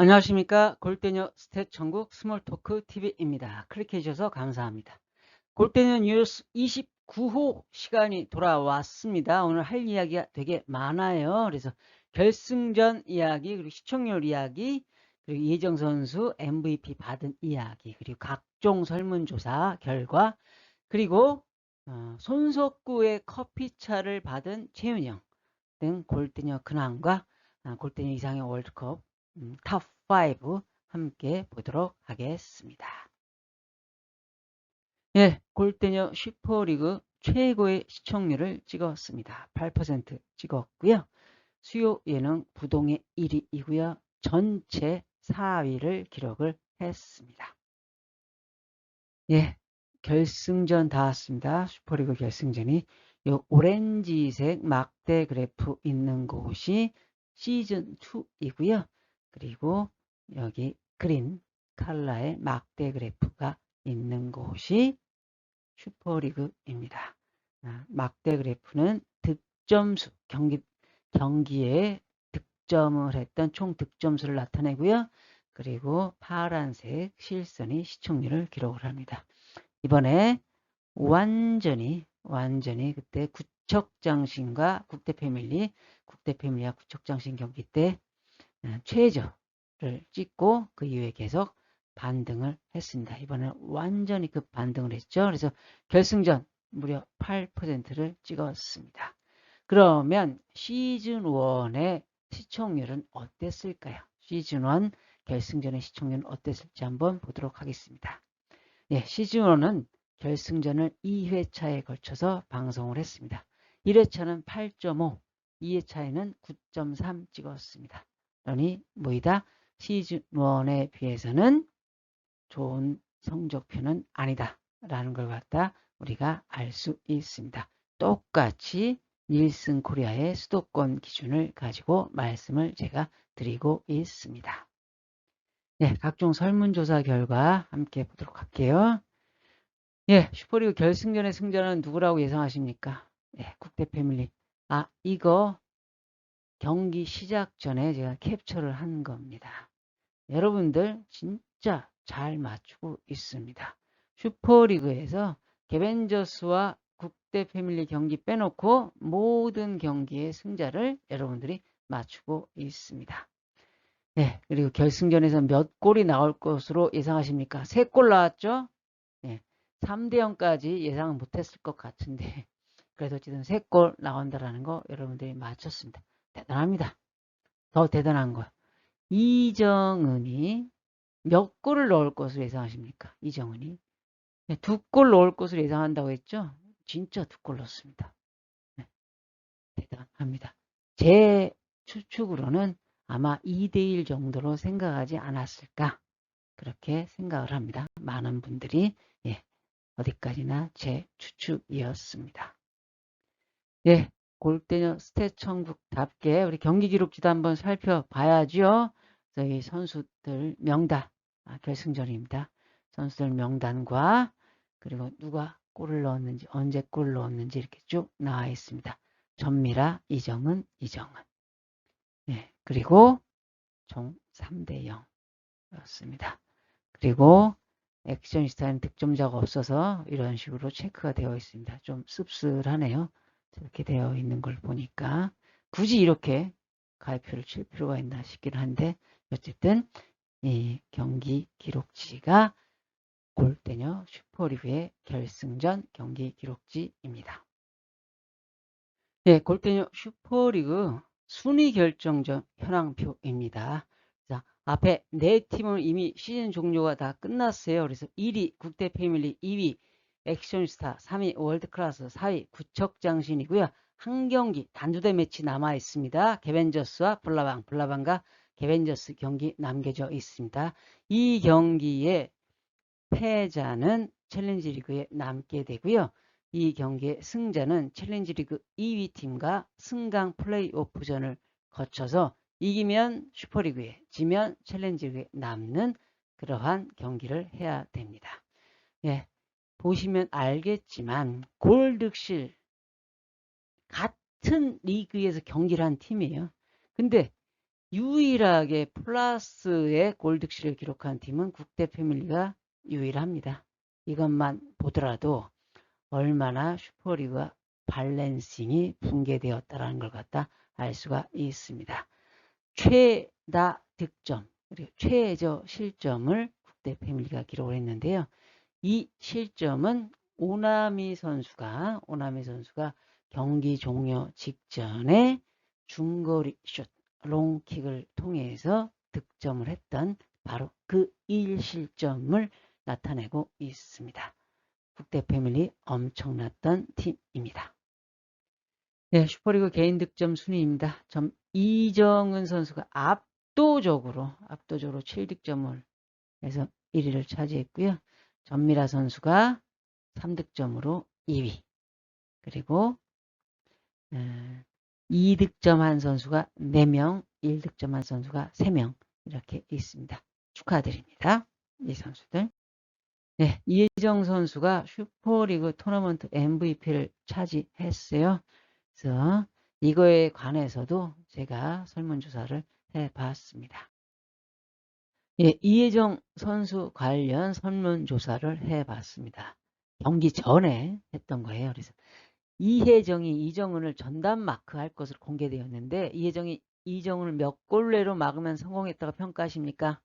안녕하십니까. 골대녀 스탯 천국 스몰토크 TV입니다. 클릭해 주셔서 감사합니다. 골대녀 뉴스 29호 시간이 돌아왔습니다. 오늘 할 이야기가 되게 많아요. 그래서 결승전 이야기, 그리고 시청률 이야기, 그리고 이혜정 선수 MVP 받은 이야기, 그리고 각종 설문조사 결과, 그리고 어, 손석구의 커피차를 받은 최윤영 등 골대녀 근황과 아, 골대녀 이상의 월드컵 음, 탑5 함께 보도록 하겠습니다. 예, 골대녀 슈퍼리그 최고의 시청률을 찍었습니다. 8% 찍었고요. 수요 예능 부동의 1위이고요. 전체 4위를 기록을 했습니다. 예, 결승전 다 왔습니다. 슈퍼리그 결승전이 요 오렌지색 막대 그래프 있는 곳이 시즌 2이고요. 그리고 여기 그린 칼라의 막대 그래프가 있는 곳이 슈퍼리그입니다. 아, 막대 그래프는 득점수, 경기, 경기에 득점을 했던 총 득점수를 나타내고요. 그리고 파란색 실선이 시청률을 기록을 합니다. 이번에 완전히 완전히 그때 구척장신과 국대패밀리, 국대패밀리와 구척장신 경기 때 어, 최저를 찍고 그 이후에 계속 반등을 했습니다. 이번에 완전히 급 반등을 했죠. 그래서 결승전 무려 8%를 찍었습니다. 그러면 시즌 1의 시청률은 어땠을까요? 시즌 1 결승전의 시청률은 어땠을지 한번 보도록 하겠습니다. 예, 시즌 1은 결승전을 2회차에 걸쳐서 방송을 했습니다. 1회차는 8.5, 2회차에는 9.3 찍었습니다. 그러니 뭐이다? 시즌 1에 비해서는 좋은 성적표는 아니다. 라는 걸 갖다 우리가 알 수 있습니다. 똑같이 닐슨 코리아의 수도권 기준을 가지고 말씀을 제가 드리고 있습니다. 네, 각종 설문조사 결과 함께 보도록 할게요. 예, 슈퍼리그 결승전의 승자는 누구라고 예상하십니까? 예, 국대 패밀리. 아, 이거 경기 시작 전에 제가 캡처를 한 겁니다. 여러분들 진짜 잘 맞추고 있습니다. 슈퍼리그에서 개벤저스와 국대 패밀리 경기 빼놓고 모든 경기의 승자를 여러분들이 맞추고 있습니다. 네, 그리고 결승전에서 몇 골이 나올 것으로 예상하십니까? 3골 나왔죠? 네, 3대 0까지 예상은 못했을 것 같은데 그래도 어쨌든 3골 나온다라는 거 여러분들이 맞췄습니다. 대단합니다. 더 대단한 거. 이정은이 몇 골을 넣을 것으로 예상하십니까? 이정은이. 네, 두골 넣을 것으로 예상한다고 했죠? 진짜 두 골 넣습니다. 네, 대단합니다. 제 추측으로는 아마 2대1 정도로 생각하지 않았을까? 그렇게 생각을 합니다. 많은 분들이 예, 어디까지나 제 추측이었습니다. 예, 골대녀 스탯 천국답게 우리 경기 기록지도 한번 살펴봐야죠. 저희 선수들 명단 아, 결승전입니다. 선수들 명단과 그리고 누가 골을 넣었는지 언제 골을 넣었는지 이렇게 쭉 나와 있습니다. 전미라, 이정은, 이정은. 네, 그리고 총 3대 0였습니다. 그리고 액션스타는 득점자가 없어서 이런 식으로 체크가 되어 있습니다. 좀 씁쓸하네요. 이렇게 되어 있는 걸 보니까 굳이 이렇게 가입표를 칠 필요가 있나 싶긴 한데 어쨌든 이 경기 기록지가 골대녀 슈퍼리그의 결승전 경기 기록지입니다. 네, 골대녀 슈퍼리그 순위 결정전 현황표입니다. 자, 앞에 네 팀은 이미 시즌 종료가 다 끝났어요. 그래서 1위 국대 패밀리, 2위 액션스타, 3위 월드클래스, 4위 구척장신이고요. 한 경기 단두대 매치 남아 있습니다. 개벤저스와 블라방, 블라방과 개벤저스 경기 남겨져 있습니다. 이 경기의 패자는 챌린지 리그에 남게 되고요. 이 경기의 승자는 챌린지 리그 2위 팀과 승강 플레이오프전을 거쳐서 이기면 슈퍼리그에 지면 챌린지 리그에 남는 그러한 경기를 해야 됩니다. 예, 보시면 알겠지만 골득실 같은 리그에서 경기를 한 팀이에요. 근데 유일하게 플러스의 골드실을 기록한 팀은 국대 패밀리가 유일합니다. 이것만 보더라도 얼마나 슈퍼리그와 밸런싱이 붕괴되었다는 걸 갖다 알 수가 있습니다. 최다 득점, 그리고 최저 실점을 국대 패밀리가 기록을 했는데요. 이 실점은 오나미 선수가 오나미 선수가 경기 종료 직전에 중거리 슛, 롱킥을 통해서 득점을 했던 바로 그 1실점을 나타내고 있습니다. 국대 패밀리 엄청났던 팀입니다. 네, 슈퍼리그 개인 득점 순위입니다. 점 이정은 선수가 압도적으로 압도적으로 7득점을 해서 1위를 차지했고요. 전미라 선수가 3득점으로 2위. 그리고 2득점 한 선수가 4명, 1득점 한 선수가 3명 이렇게 있습니다. 축하드립니다. 이 선수들. 네, 이혜정 선수가 슈퍼리그 토너먼트 MVP를 차지했어요. 그래서 이거에 관해서도 제가 설문조사를 해봤습니다. 예, 이혜정 선수 관련 설문조사를 해봤습니다. 경기 전에 했던 거예요. 그래서 이혜정이 이정은을 전담 마크할 것으로 공개되었는데 이혜정이 이정은을 몇 골 내로 막으면 성공했다고 평가하십니까?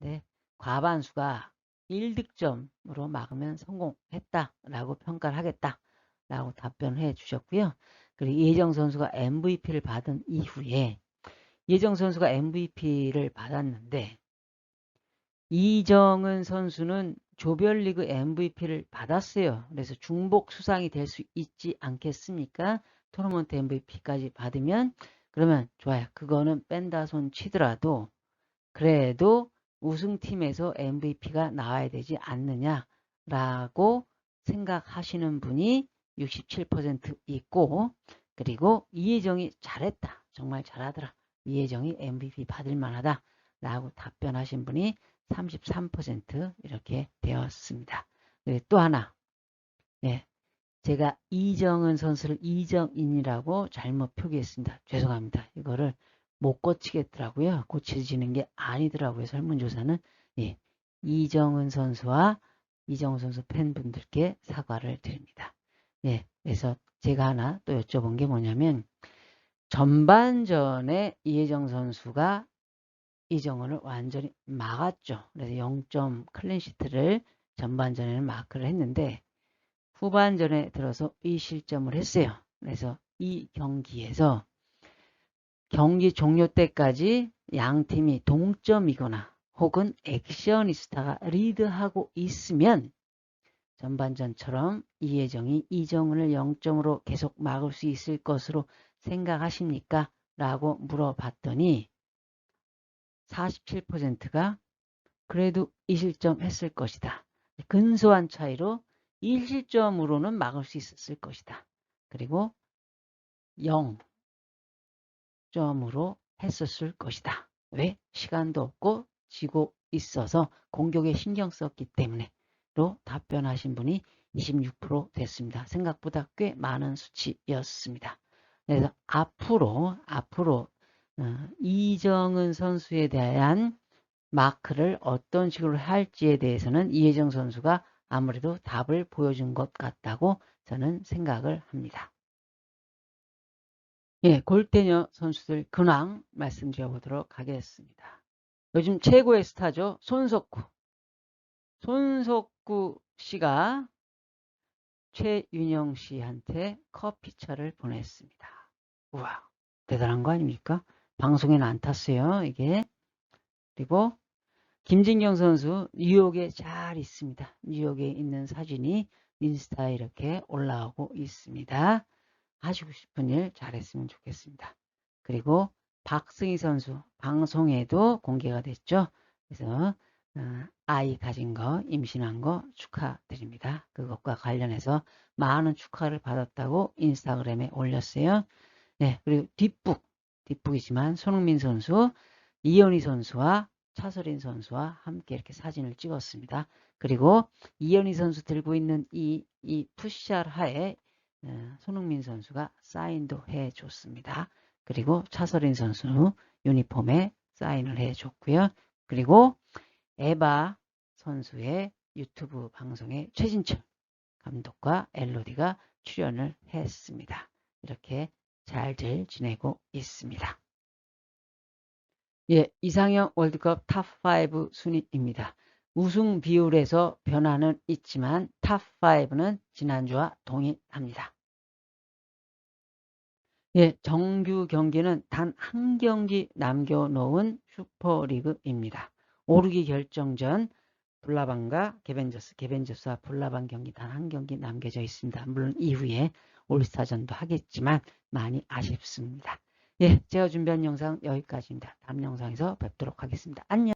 네, 과반수가 1득점으로 막으면 성공했다라고 평가를 하겠다라고 답변을 해 주셨고요. 그리고 이혜정 선수가 MVP를 받은 이후에 이혜정 선수가 MVP를 받았는데 이정은 선수는 조별리그 MVP를 받았어요. 그래서 중복 수상이 될 수 있지 않겠습니까? 토너먼트 MVP까지 받으면 그러면 좋아요. 그거는 뺀다 손 치더라도 그래도 우승팀에서 MVP가 나와야 되지 않느냐라고 생각하시는 분이 67% 있고 그리고 이혜정이 잘했다. 정말 잘하더라. 이혜정이 MVP 받을 만하다. 라고 답변하신 분이 33% 이렇게 되었습니다. 네, 또 하나. 네, 제가 이정은 선수를 이정인이라고 잘못 표기했습니다. 죄송합니다. 이거를 못 고치겠더라고요. 고쳐지는 게 아니더라고요. 설문조사는. 예, 이정은 선수와 이정은 선수 팬분들께 사과를 드립니다. 예, 그래서 제가 하나 또 여쭤본 게 뭐냐면 전반전에 이혜정 선수가 이정은을 완전히 막았죠. 그래서 0점 클린시트를 전반전에는 마크를 했는데 후반전에 들어서 이 실점을 했어요. 그래서 이 경기에서 경기 종료 때까지 양 팀이 동점이거나 혹은 액션이스타가 리드하고 있으면 전반전처럼 이혜정이 이정은을 0점으로 계속 막을 수 있을 것으로 생각하십니까? 라고 물어봤더니 47%가 그래도 2실점 했을 것이다. 근소한 차이로 1실점으로는 막을 수 있었을 것이다. 그리고 0점으로 했었을 것이다. 왜? 시간도 없고 지고 있어서 공격에 신경 썼기 때문에 로 답변하신 분이 26% 됐습니다. 생각보다 꽤 많은 수치였습니다. 그래서 앞으로 앞으로 어, 이정은 선수에 대한 마크를 어떤 식으로 할지에 대해서는 이혜정 선수가 아무래도 답을 보여준 것 같다고 저는 생각을 합니다. 예, 골대녀 선수들 근황 말씀드려 보도록 하겠습니다. 요즘 최고의 스타죠. 손석구. 손석구 씨가 최윤영 씨한테 커피차를 보냈습니다. 우와, 대단한 거 아닙니까? 방송에는 안 탔어요, 이게. 그리고 김진경 선수 뉴욕에 잘 있습니다. 뉴욕에 있는 사진이 인스타에 이렇게 올라오고 있습니다. 하시고 싶은 일 잘했으면 좋겠습니다. 그리고 박승희 선수 방송에도 공개가 됐죠. 그래서 어, 아이 가진 거, 임신한 거 축하드립니다. 그것과 관련해서 많은 축하를 받았다고 인스타그램에 올렸어요. 네, 그리고 뒷북, 뒷북이지만 손흥민 선수, 이현희 선수와 차서린 선수와 함께 이렇게 사진을 찍었습니다. 그리고 이현희 선수 들고 있는 이, 이 푸샷 하에 어, 손흥민 선수가 사인도 해줬습니다. 그리고 차서린 선수 유니폼에 사인을 해줬고요. 그리고 에바 선수의 유튜브 방송에 최진철 감독과 엘로디가 출연을 했습니다. 이렇게 잘들 지내고 있습니다. 예, 이상형 월드컵 탑5 순위입니다. 우승 비율에서 변화는 있지만 탑5는 지난주와 동일합니다. 예, 정규 경기는 단 한 경기 남겨놓은 슈퍼리그입니다. 오르기 결정전 블라방과 개벤저스, 개벤저스와 블라방 경기 단 한 경기 남겨져 있습니다. 물론 이후에 올스타전도 하겠지만 많이 아쉽습니다. 예, 제가 준비한 영상 여기까지입니다. 다음 영상에서 뵙도록 하겠습니다. 안녕.